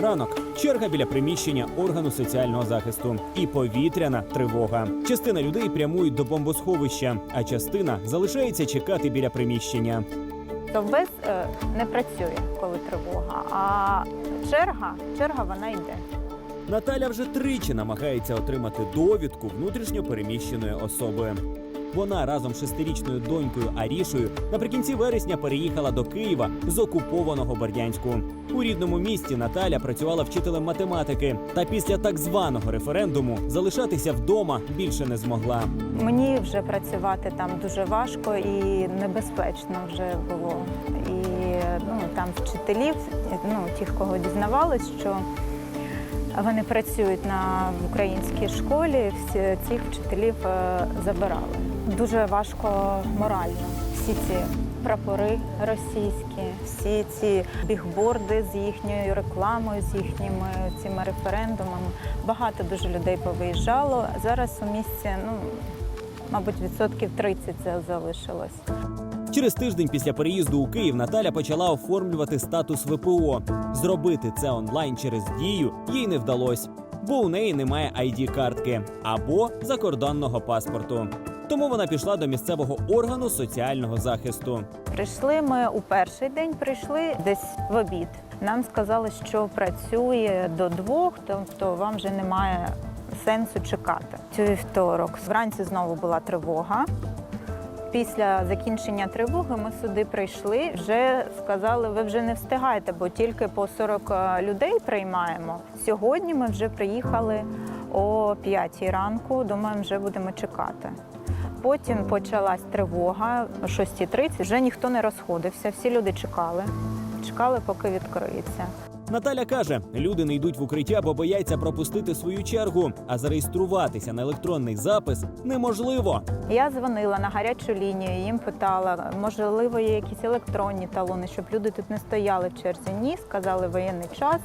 Ранок черга біля приміщення органу соціального захисту і повітряна тривога. Частина людей прямують до бомбосховища, а частина залишається чекати біля приміщення. Довбез е, не працює, коли тривога, а черга, черга вона йде. Наталя вже тричі намагається отримати довідку внутрішньо переміщеної особи. Вона разом з шестирічною донькою Арішою наприкінці вересня переїхала до Києва з окупованого Бердянську. У рідному місті Наталя працювала вчителем математики, та після так званого референдуму залишатися вдома більше не змогла. Мені вже працювати там дуже важко і небезпечно вже було. І ну, там вчителів, ну, тих, кого дізнавалось, що вони працюють на в українській школі, всі цих вчителів е, забирали. Дуже важко морально. Всі ці прапори російські, всі ці бігборди з їхньою рекламою, з їхніми цими референдумами. Багато дуже людей повиїжджало. Зараз у місті, ну мабуть, відсотків 30 це залишилось. Через тиждень після переїзду у Київ Наталя почала оформлювати статус ВПО. Зробити це онлайн через дію їй не вдалося, бо у неї немає id картки або закордонного паспорту. Тому вона пішла до місцевого органу соціального захисту. Прийшли ми у перший день, прийшли десь в обід. Нам сказали, що працює до двох, тобто вам вже немає сенсу чекати. Цю вівторок вранці знову була тривога. Після закінчення тривоги ми сюди прийшли. Вже сказали, ви вже не встигаєте, бо тільки по 40 людей приймаємо. Сьогодні ми вже приїхали о 5 ранку. Думаємо, вже будемо чекати. Потім почалась тривога о 6.30. Вже ніхто не розходився. Всі люди чекали. Чекали, поки відкриється. Наталя каже, люди не йдуть в укриття, бо бояться пропустити свою чергу, а зареєструватися на електронний запис неможливо. Я дзвонила на гарячу лінію, їм питала, можливо, є якісь електронні талони, щоб люди тут не стояли в черзі. Ні, сказали воєнний час,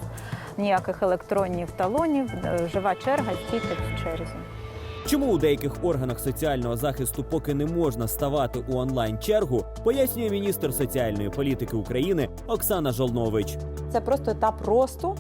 ніяких електронних талонів, е, жива черга, стійте в черзі. Чому у деяких органах соціального захисту поки не можна ставати у онлайн чергу, пояснює міністр соціальної політики України Оксана Жолнович. Це просто етап росту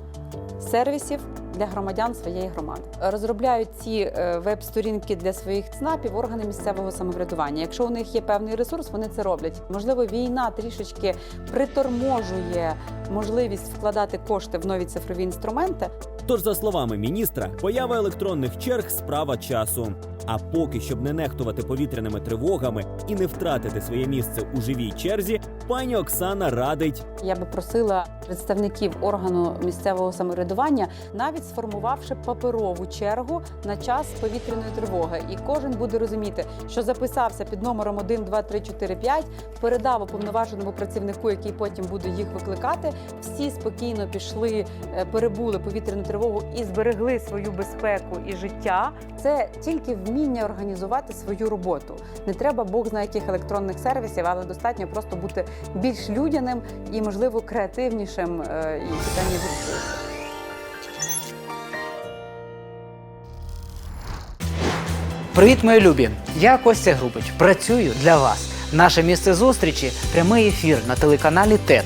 сервісів для громадян своєї громади. Розробляють ці е, веб-сторінки для своїх ЦНАПів органи місцевого самоврядування. Якщо у них є певний ресурс, вони це роблять. Можливо, війна трішечки приторможує можливість вкладати кошти в нові цифрові інструменти. Тож, за словами міністра, поява електронних черг справа часу. А поки щоб не нехтувати повітряними тривогами і не втратити своє місце у живій черзі, пані Оксана радить Я би просила представників органу місцевого самоврядування, навіть сформувавши паперову чергу на час повітряної тривоги, і кожен буде розуміти, що записався під номером 1, 2, 3, 4, 5, передав уповноваженому працівнику, який потім буде їх викликати. Всі спокійно пішли, е, перебули повітряну тривогу і зберегли свою безпеку і життя. Це тільки вміння організувати свою роботу. Не треба Бог знає яких електронних сервісів, але достатньо просто бути більш людяним і, можливо, креативнішим е, і питання вирішується. Привіт, мої любі! Я Костя Грубич. Працюю для вас. Наше місце зустрічі прямий ефір на телеканалі ТЕТ